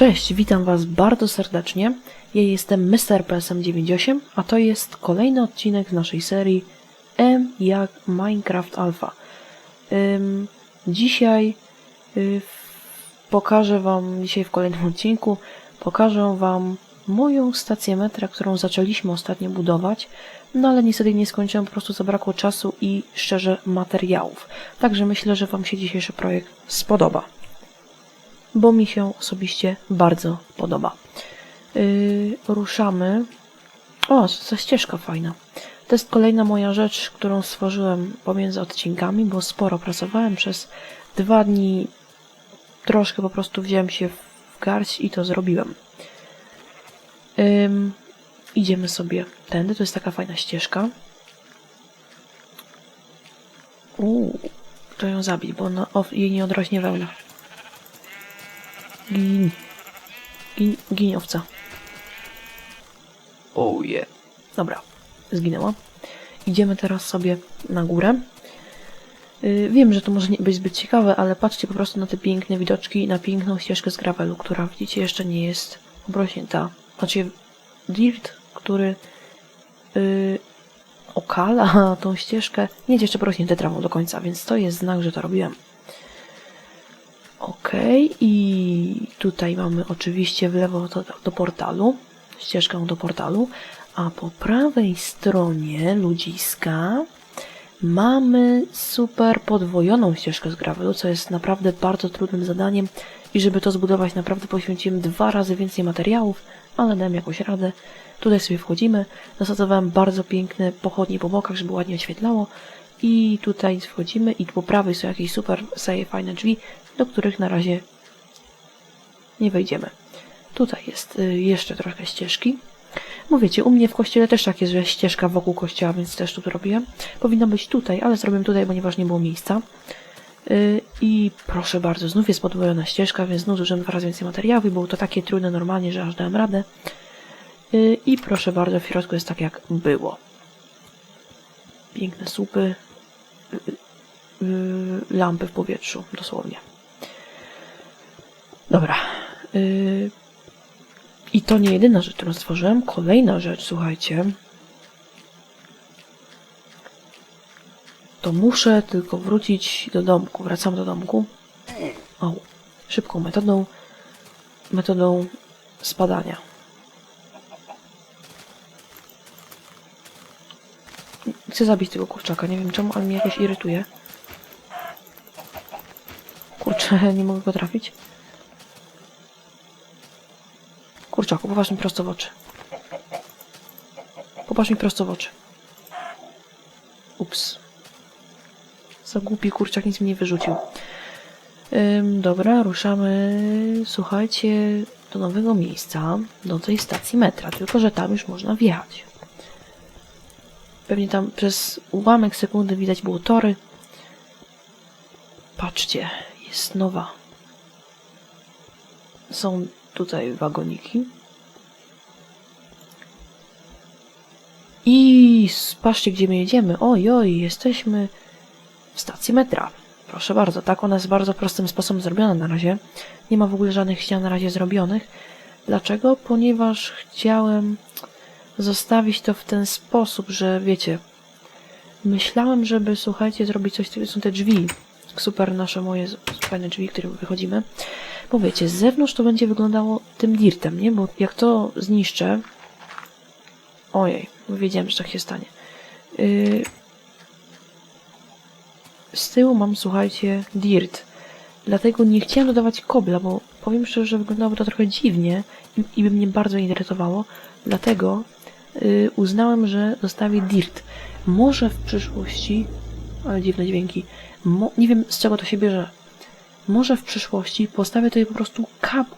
Cześć, witam Was bardzo serdecznie. Ja jestem Mr. PSM98, a to jest kolejny odcinek z naszej serii M jak Minecraft Alpha. Ym, dzisiaj y, pokażę Wam, dzisiaj w kolejnym odcinku, pokażę Wam moją stację metra, którą zaczęliśmy ostatnio budować, no ale niestety nie skończyłem, po prostu zabrakło czasu i szczerze materiałów. Także myślę, że Wam się dzisiejszy projekt spodoba bo mi się osobiście bardzo podoba. Yy, ruszamy. O, za ścieżka fajna. To jest kolejna moja rzecz, którą stworzyłem pomiędzy odcinkami, bo sporo pracowałem przez dwa dni. Troszkę po prostu wziąłem się w garść i to zrobiłem. Ym, idziemy sobie tędy, to jest taka fajna ścieżka. Uuu, to ją zabić, bo ona, o, jej nie odrośnie wełna. Gin. Gin, gin owca. Oh yeah. Dobra, zginęła. Idziemy teraz sobie na górę. Yy, wiem, że to może nie być zbyt ciekawe, ale patrzcie po prostu na te piękne widoczki, na piękną ścieżkę z gravelu, która widzicie jeszcze nie jest obrośnięta. Znaczy dirt, który yy, okala tą ścieżkę, nie jest jeszcze porośnięty trawą do końca, więc to jest znak, że to robiłem. Ok, i tutaj mamy oczywiście w lewo do, do portalu, ścieżkę do portalu, a po prawej stronie ludziska mamy super podwojoną ścieżkę z gravelu, co jest naprawdę bardzo trudnym zadaniem i żeby to zbudować naprawdę poświęciłem dwa razy więcej materiałów, ale dałem jakoś radę. Tutaj sobie wchodzimy, zasadzowałem bardzo piękne pochodnie po bokach, żeby ładnie oświetlało i tutaj wchodzimy i po prawej są jakieś super sobie fajne drzwi, do których na razie nie wejdziemy. Tutaj jest y, jeszcze trochę ścieżki. Mówicie, u mnie w kościele też tak jest, że ścieżka wokół kościoła, więc też tu robię. Powinna być tutaj, ale zrobiłem tutaj, ponieważ nie było miejsca. Y, I proszę bardzo, znów jest podwojona ścieżka, więc znów zużyłem dwa razy więcej materiałów i było to takie trudne normalnie, że aż dałem radę. Y, I proszę bardzo, w środku jest tak jak było. Piękne słupy, lampy w powietrzu, dosłownie. Dobra. y, I to nie jedyna rzecz, którą stworzyłem. Kolejna rzecz, słuchajcie. To muszę tylko wrócić do domku. Wracam do domku. O, szybką metodą. Metodą spadania. Chcę zabić tego kurczaka. Nie wiem czemu, ale mnie jakoś irytuje. Kurczę, nie mogę go trafić. Kurczaku, popatrz mi prosto w oczy. Popatrz mi prosto w oczy. Ups. Za głupi kurczak nic mi nie wyrzucił. Ym, dobra, ruszamy, słuchajcie, do nowego miejsca, do tej stacji metra, tylko że tam już można wjechać. Pewnie tam przez ułamek sekundy widać było tory. Patrzcie, jest nowa. Są tutaj wagoniki. I patrzcie, gdzie my jedziemy. Oj, oj, jesteśmy w stacji metra. Proszę bardzo, tak ona jest bardzo prostym sposobem zrobiona na razie. Nie ma w ogóle żadnych ścian na razie zrobionych. Dlaczego? Ponieważ chciałem zostawić to w ten sposób, że wiecie, myślałem, żeby, słuchajcie, zrobić coś, to są te drzwi, super nasze moje fajne drzwi, którym wychodzimy. Bo wiecie, z zewnątrz to będzie wyglądało tym dirtem, nie? Bo jak to zniszczę... Ojej, wiedziałem, że tak się stanie. Yy... Z tyłu mam, słuchajcie, dirt. Dlatego nie chciałem dodawać kobla, bo powiem szczerze, że wyglądałoby to trochę dziwnie i, i by mnie bardzo interesowało. Dlatego uznałem, że zostawię dirt. Może w przyszłości, ale dziwne dźwięki, mo, nie wiem z czego to się bierze, może w przyszłości postawię tutaj po prostu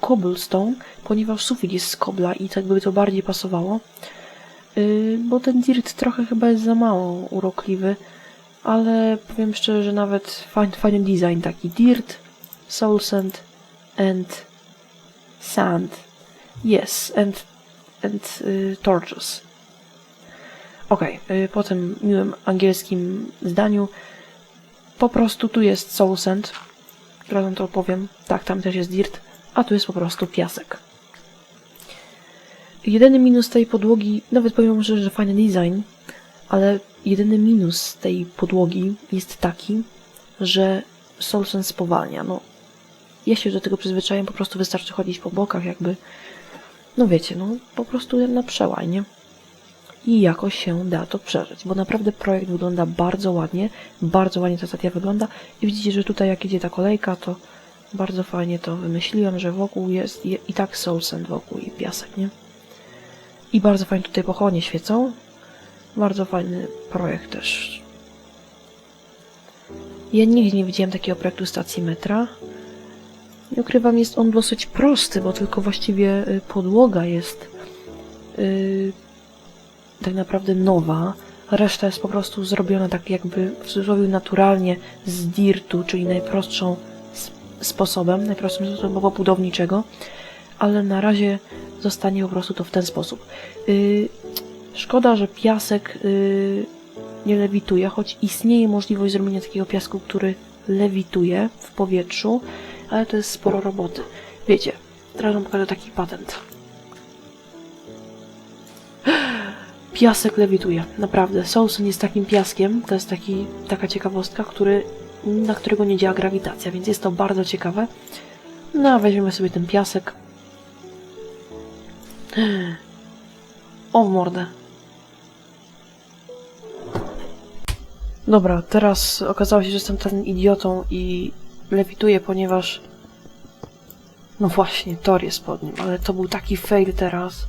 cobblestone, ponieważ sufit jest z kobla i tak by to bardziej pasowało. Yy, bo ten dirt trochę chyba jest za mało urokliwy, ale powiem szczerze, że nawet fajny, fajny design taki dirt, soul sand and sand. Yes, and, and y, torches. Okej, okay, po tym miłym angielskim zdaniu po prostu tu jest soul sand, Razem to opowiem. Tak, tam też jest dirt, a tu jest po prostu piasek. Jedyny minus tej podłogi, nawet powiem że, że fajny design, ale jedyny minus tej podłogi jest taki, że Solsen spowalnia. No, ja się do tego przyzwyczaiłem, po prostu wystarczy chodzić po bokach, jakby, no wiecie, no po prostu na przełaj, nie? I jakoś się da to przeżyć, bo naprawdę projekt wygląda bardzo ładnie, bardzo ładnie ta stacja wygląda i widzicie, że tutaj jak idzie ta kolejka, to bardzo fajnie to wymyśliłem, że wokół jest je, i tak Soulsend wokół i piasek, nie? I bardzo fajnie tutaj pochodnie świecą. Bardzo fajny projekt też. Ja nigdy nie widziałem takiego projektu stacji metra. Nie ukrywam, jest on dosyć prosty, bo tylko właściwie y, podłoga jest yy, tak naprawdę nowa. Reszta jest po prostu zrobiona tak jakby w cudzysłowie naturalnie z dirtu, czyli najprostszą sposobem, najprostszym sposobem budowniczego, ale na razie zostanie po prostu to w ten sposób. Yy, szkoda, że piasek yy, nie lewituje, choć istnieje możliwość zrobienia takiego piasku, który lewituje w powietrzu, ale to jest sporo roboty. Wiecie, teraz wam pokażę taki patent. Piasek lewituje, naprawdę. Soulson jest takim piaskiem, to jest taki, taka ciekawostka, który, na którego nie działa grawitacja, więc jest to bardzo ciekawe. No, a weźmiemy sobie ten piasek. O mordę. Dobra, teraz okazało się, że jestem ten idiotą i lewituję, ponieważ... No właśnie, tor jest pod nim, ale to był taki fail teraz,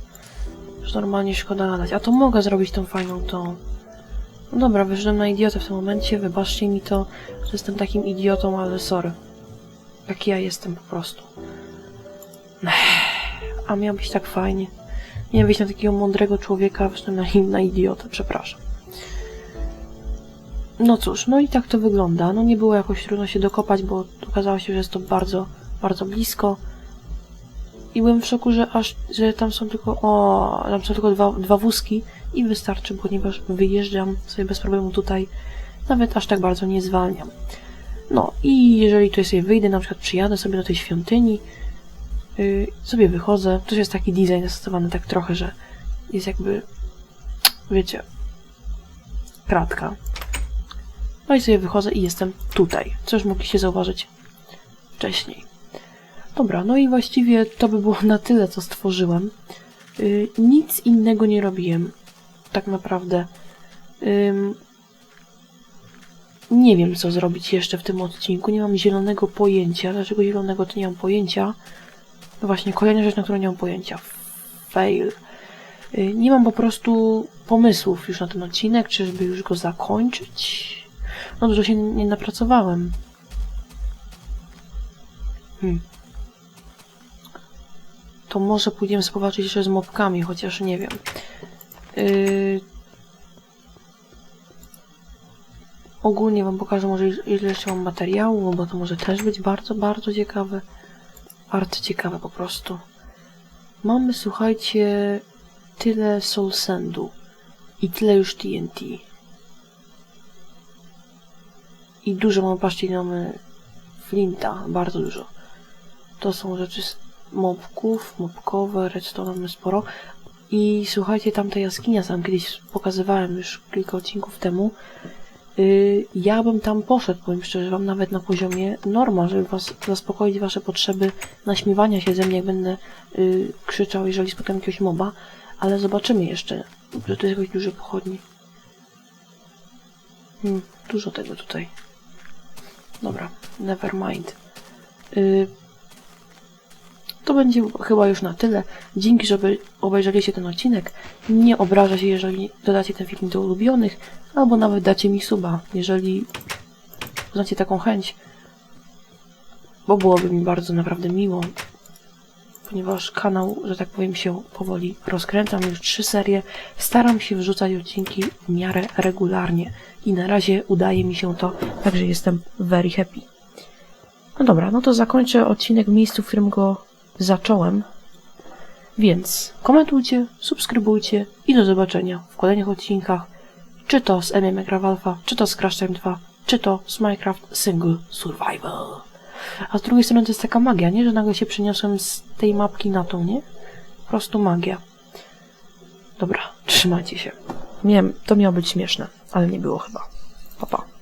że normalnie szkoda nadać. A to mogę zrobić tą fajną tą... No dobra, wyszedłem na idiotę w tym momencie, wybaczcie mi to, że jestem takim idiotą, ale sorry. Jak ja jestem po prostu. A miał być tak fajnie. Miałem być na takiego mądrego człowieka, wyszedłem na, na idiotę, przepraszam. No cóż, no i tak to wygląda. No nie było jakoś trudno się dokopać, bo okazało się, że jest to bardzo, bardzo blisko. I byłem w szoku, że aż, że tam są tylko, o, tam są tylko dwa, dwa wózki i wystarczy, ponieważ wyjeżdżam sobie bez problemu tutaj. Nawet aż tak bardzo nie zwalniam. No i jeżeli tutaj sobie wyjdę, na przykład przyjadę sobie do tej świątyni, yy, sobie wychodzę, to jest taki design zastosowany tak trochę, że jest jakby, wiecie, kratka. No i sobie wychodzę i jestem tutaj, co już mogliście zauważyć wcześniej. Dobra, no i właściwie to by było na tyle, co stworzyłem. Yy, nic innego nie robiłem, tak naprawdę. Yy, nie wiem, co zrobić jeszcze w tym odcinku. Nie mam zielonego pojęcia. Dlaczego zielonego to nie mam pojęcia? No właśnie, kolejna rzecz, na którą nie mam pojęcia. Fail. Yy, nie mam po prostu pomysłów już na ten odcinek, czyżby już go zakończyć? No dużo się nie napracowałem. Hmm. To może pójdziemy spowalczyć jeszcze z mopkami, chociaż nie wiem. Yy... Ogólnie wam pokażę może ile jeszcze mam materiału, bo to może też być bardzo, bardzo ciekawe. Bardzo ciekawe po prostu. Mamy, słuchajcie, tyle Soul Sandu i tyle już TNT. I dużo mamy, patrzcie, mamy flinta, bardzo dużo. To są rzeczy mobków, mobkowe, redstone mamy sporo. I słuchajcie, tamta jaskinia, sam kiedyś pokazywałem już kilka odcinków temu. Yy, ja bym tam poszedł, powiem szczerze wam, nawet na poziomie norma, żeby was zaspokoić wasze potrzeby naśmiewania się ze mnie, jak będę yy, krzyczał, jeżeli spotkam jakiegoś moba. Ale zobaczymy jeszcze, że to jest jakoś duże pochodni. Hmm, dużo tego tutaj. Dobra, never mind. Yy, będzie chyba już na tyle. Dzięki, że obejrzeliście ten odcinek. Nie obraża się, jeżeli dodacie ten film do ulubionych, albo nawet dacie mi suba, jeżeli znacie taką chęć. Bo byłoby mi bardzo naprawdę miło, ponieważ kanał, że tak powiem, się powoli rozkręcam. Już trzy serie. Staram się wrzucać odcinki w miarę regularnie i na razie udaje mi się to, także jestem very happy. No dobra, no to zakończę odcinek w miejscu, w którym go zacząłem. Więc komentujcie, subskrybujcie i do zobaczenia w kolejnych odcinkach, czy to z MMA Alpha, czy to z Crash Time 2, czy to z Minecraft Single Survival. A z drugiej strony to jest taka magia, nie? Że nagle się przeniosłem z tej mapki na tą, nie? Po prostu magia. Dobra, trzymajcie się. Wiem, to miało być śmieszne, ale nie było chyba.